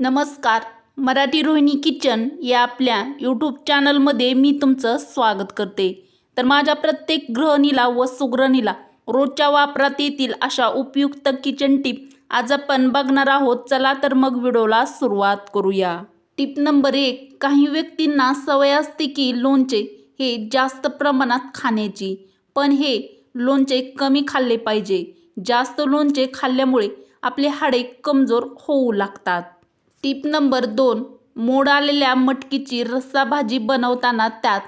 नमस्कार. मराठी रोहिणी किचन या आपल्या यूट्यूब चॅनलमध्ये मी तुमचं स्वागत करते. तर माझ्या प्रत्येक गृहिणीला व सुगृहिणीला रोजच्या वापरात येतील अशा उपयुक्त किचन टिप आज आपण बघणार आहोत. चला तर मग व्हिडिओला सुरुवात करूया. टिप नंबर एक काही व्यक्तींना सवय असते की लोणचे हे जास्त प्रमाणात खाण्याची पण हे लोणचे कमी खाल्ले पाहिजे. जास्त लोणचे खाल्ल्यामुळे आपले हाडे कमजोर होऊ लागतात. टीप नंबर दोन मोड आलेल्या मटकीची रस्सा भाजी बनवताना त्यात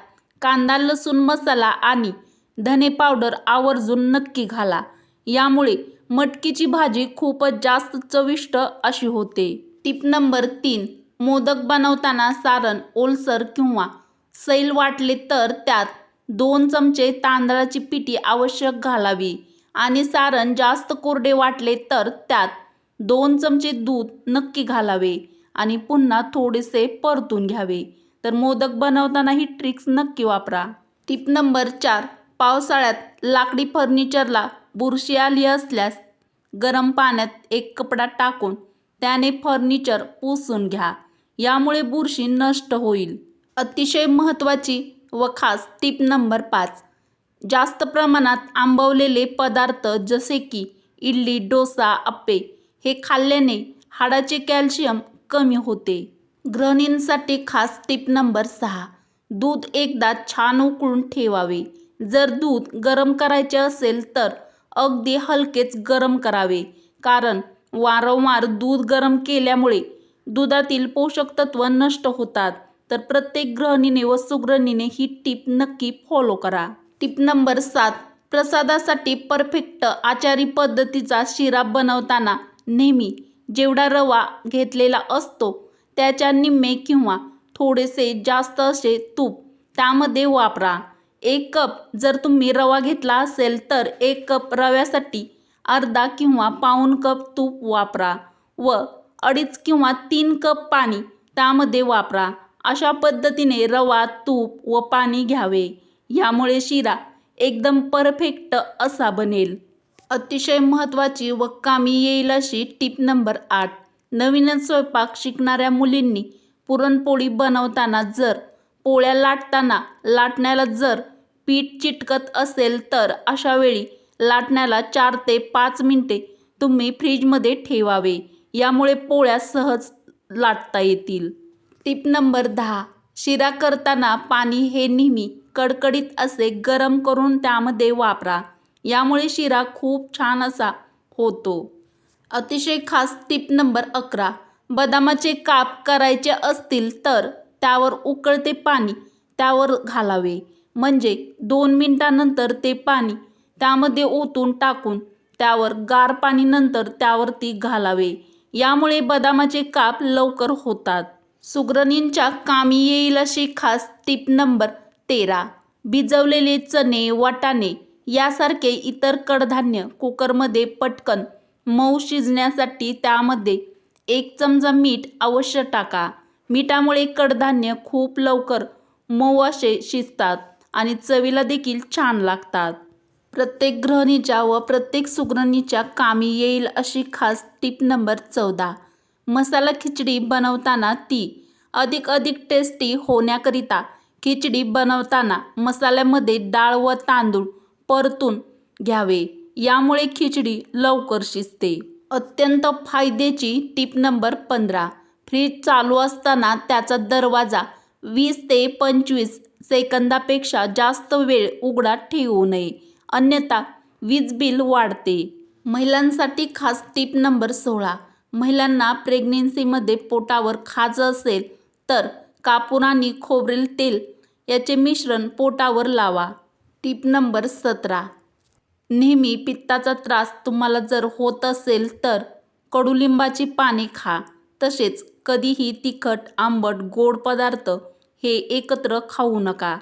कांदा लसूण मसाला आणि धने पावडर आवर्जून नक्की घाला. यामुळे मटकीची भाजी खूपच जास्त चविष्ट अशी होते. टिप नंबर तीन मोदक बनवताना सारण ओलसर किंवा सैल वाटले तर त्यात दोन चमचे तांदळाची पिठी आवश्यक घालावी आणि सारण जास्त कोरडे वाटले तर त्यात दोन चमचे दूध नक्की घालावे आणि पुन्हा थोडेसे परतून घ्यावे. तर मोदक बनवताना ही ट्रिक्स नक्की वापरा. टिप नंबर चार पावसाळ्यात लाकडी फर्निचरला बुरशी आली असल्यास गरम पाण्यात एक कपडा टाकून त्याने फर्निचर पुसून घ्या. यामुळे बुरशी नष्ट होईल. अतिशय महत्त्वाची व खास टिप नंबर पाच जास्त प्रमाणात आंबवलेले पदार्थ जसे की इडली डोसा अप्पे हे खाल्ल्याने हाडाचे कॅल्शियम कमी होते. ग्रहणींसाठी खास टिप नंबर सहा दूध एकदा छान उकळून ठेवावे. जर दूध गरम करायचे असेल तर अगदी हलकेच गरम करावे कारण वारंवार दूध गरम केल्यामुळे दुधातील पोषक तत्व नष्ट होतात. तर प्रत्येक ग्रहणीने व सुग्रणीने ही टीप नक्की फॉलो करा. टीप नंबर सात प्रसादासाठी परफेक्ट आचारी पद्धतीचा शिरा बनवताना नेहमी जेवढा रवा घेतलेला असतो त्याच्या निम्मे किंवा थोडेसे जास्त असे तूप त्यामध्ये वापरा. एक कप जर तुम्ही रवा घेतला असेल तर एक कप रव्यासाठी अर्धा किंवा पाऊण कप तूप वापरा व अडीच किंवा तीन कप पाणी त्यामध्ये वापरा. अशा पद्धतीने रवा तूप व पाणी घ्यावे. यामुळे शिरा एकदम परफेक्ट असा बनेल. अतिशय महत्त्वाची व कामी येईल अशी टीप नंबर आठ. नवीन स्वयंपाक शिकणाऱ्या मुलींनी पुरणपोळी बनवताना जर पोळ्या लाटताना लाटण्याला जर पीठ चिटकत असेल तर अशा वेळी लाटण्याला चार ते पाच मिनटे तुम्ही फ्रीजमध्ये ठेवावे. यामुळे पोळ्या सहज लाटता येतील. टिप नंबर दहा. शिरा करताना पाणी हे नेहमी कडकडीत असे गरम करून त्यामध्ये वापरा. यामुळे शिरा खूप छान असा होतो. अतिशय खास टिप नंबर अकरा. बदामाचे काप करायचे असतील तर त्यावर उकळते पाणी त्यावर घालावे. म्हणजे दोन मिनटानंतर ते पाणी त्यामध्ये ओतून टाकून त्यावर गार पाणी नंतर त्यावरती घालावे. यामुळे बदामाचे काप लवकर होतात. सुगरणींच्या कामी येईल अशी खास टिप नंबर तेरा. भिजवलेले चणे वाटाणे यासारखे इतर कडधान्य कुकरमध्ये पटकन मऊ शिजण्यासाठी त्यामध्ये एक चमचा मीठ अवश्य टाका. मिठामुळे कडधान्य खूप लवकर मऊ असे शिजतात आणि चवीला देखील छान लागतात. प्रत्येक गृहिणीच्या व प्रत्येक सुगरणीच्या कामी येईल अशी खास टिप नंबर चौदा. मसाला खिचडी बनवताना ती अधिक अधिक टेस्टी होण्याकरिता खिचडी बनवताना मसाल्यामध्ये डाळ व तांदूळ परतून घ्यावे. यामुळे खिचडी लवकर शिजते. अत्यंत फायद्याची टीप नंबर पंधरा. फ्रीज चालू असताना त्याचा दरवाजा वीस ते पंचवीस सेकंदापेक्षा जास्त वेळ उघडा ठेवू नये. अन्यथा वीज बिल वाढते. महिलांसाठी खास टीप नंबर सोळा. महिलांना प्रेग्नेन्सीमध्ये पोटावर खाज असेल तर कापूर आणि खोबरेल तेल याचे मिश्रण पोटावर लावा. टिप नंबर सतरा. नेहमी पित्ताचा त्रास तुम्हाला जर होत असेल तर कडुलिंबाची पाने खा. तसेच कधीही तिखट आंबट गोड पदार्थ हे एकत्र खाऊ नका.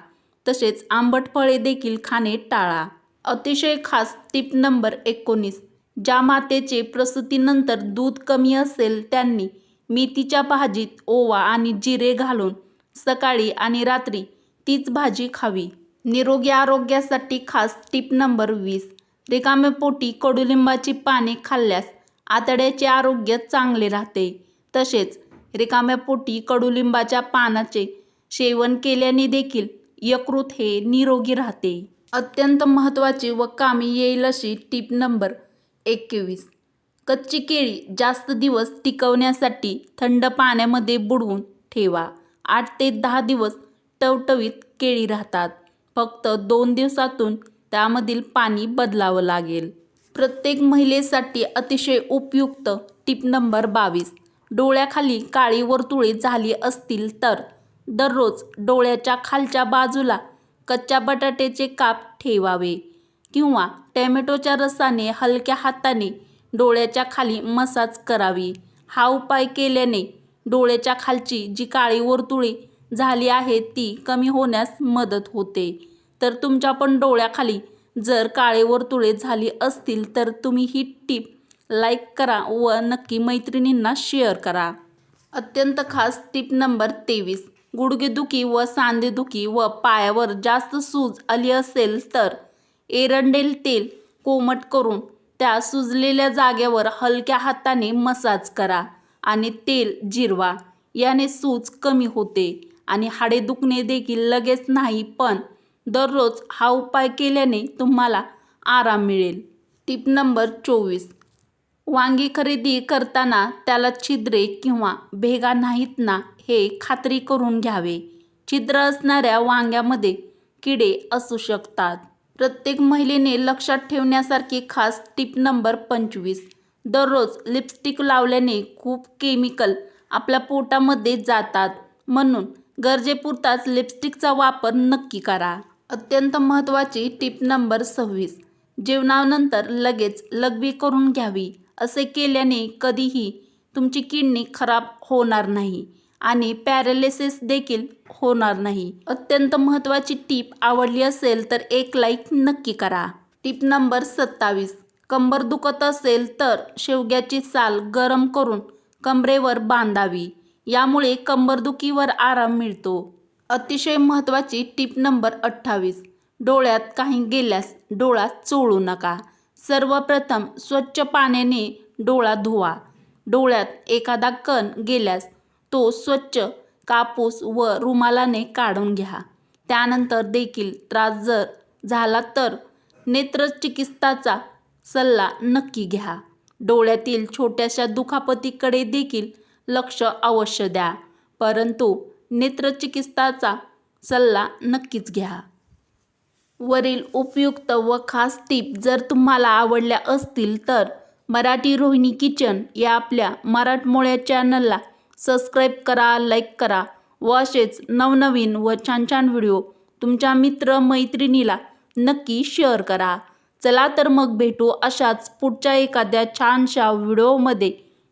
तसेच आंबट फळे देखील खाणे टाळा. अतिशय खास टिप नंबर एकोणीस. ज्या मातेचे प्रसूतीनंतर दूध कमी असेल त्यांनी मेथीच्या भाजीत ओवा आणि जिरे घालून सकाळी आणि रात्री तीच भाजी खावी. निरोगी आरोग्यासाठी खास टिप नंबर वीस. रिकाम्या पोटी कडुलिंबाची पाने खाल्ल्यास आतड्याचे आरोग्य चांगले राहते. तसेच रिकाम्या पोटी कडुलिंबाच्या पानाचे सेवन केल्याने देखील यकृत हे निरोगी राहते. अत्यंत महत्त्वाची व कामी येईल अशी टीप नंबर एकवीस. कच्ची केळी जास्त दिवस टिकवण्यासाठी थंड पाण्यामध्ये बुडवून ठेवा. आठ ते दहा दिवस टवटवीत केळी राहतात. फक्त दोन दिवसातून त्यामधील पाणी बदलावं लागेल. प्रत्येक महिलेसाठी अतिशय उपयुक्त टीप नंबर बावीस. डोळ्याखाली काळी वर्तुळे झाली असतील तर दररोज डोळ्याच्या खालच्या बाजूला कच्च्या बटाट्याचे काप ठेवावे किंवा टॅमॅटोच्या रसाने हलक्या हाताने डोळ्याच्या खाली मसाज करावी. हा उपाय केल्याने डोळ्याच्या खालची जी काळी वर्तुळे झाली आहे ती कमी होण्यास मदत होते. तर तुमच्या पण डोळ्याखाली जर काळे वर्तुळे झाली असतील तर तुम्ही ही टीप लाईक करा व नक्की मैत्रिणींना शेअर करा. अत्यंत खास टीप नंबर तेवीस. गुडघेदुखी व सांधेदुखी व पायावर जास्त सूज आली असेल तर एरंडेल तेल कोमट करून त्या सुजलेल्या जागेवर हलक्या हाताने मसाज करा आणि तेल जिरवा. याने सूज कमी होते. आणि हाडे दुखणे देखील लगेच नाही पण दररोज हा उपाय केल्याने तुम्हाला आराम मिळेल. टीप नंबर चोवीस. वांगी खरेदी करताना त्याला छिद्रे किंवा भेगा नाहीत ना हे खात्री करून घ्यावे. छिद्र असणाऱ्या वांग्यामध्ये किडे असू शकतात. प्रत्येक महिलेने लक्षात ठेवण्यासारखी खास टीप नंबर पंचवीस. दररोज लिपस्टिक लावल्याने खूप केमिकल आपल्या पोटामध्ये जातात. म्हणून गरजेपुरताच लिपस्टिकचा वापर नक्की करा. अत्यंत महत्त्वाची टीप नंबर सव्वीस. जेवणानंतर लगेच लघवी करून घ्यावी. असे केल्याने कधीही तुमची किडनी खराब होणार नाही आणि पॅरालिसिस देखील होणार नाही. अत्यंत महत्त्वाची टीप आवडली असेल तर एक लाईक नक्की करा. टीप नंबर सत्तावीस. कंबर दुखत असेल तर शेवग्याची साल गरम करून कमरेवर बांधावी. यामुळे कंबरदुखीवर आराम मिळतो. अतिशय महत्त्वाची टिप नंबर अठ्ठावीस. डोळ्यात काही गेल्यास डोळा चोळू नका. सर्वप्रथम स्वच्छ पाण्याने डोळा धुवा. डोळ्यात एखादा कण गेल्यास तो स्वच्छ कापूस व रुमालाने काढून घ्या. त्यानंतर देखील त्रास जर झाला तर नेत्रचिकित्साचा सल्ला नक्की घ्या. डोळ्यातील छोट्याशा दुखापतीकडे देखील लक्ष अवश्य द्या. परंतु नेत्रचिकित्साचा सल्ला नक्कीच घ्या. वरील उपयुक्त व खास टीप जर तुम्हाला आवडल्या असतील तर मराठी रोहिणी किचन या आपल्या मराठमोळ्या चॅनलला सबस्क्राईब करा लाईक करा व असेच नवनवीन व छान छान व्हिडिओ तुमच्या मित्र मैत्रिणीला नक्की शेअर करा. चला तर मग भेटू अशाच पुढच्या एखाद्या छानशा व्हिडिओमध्ये.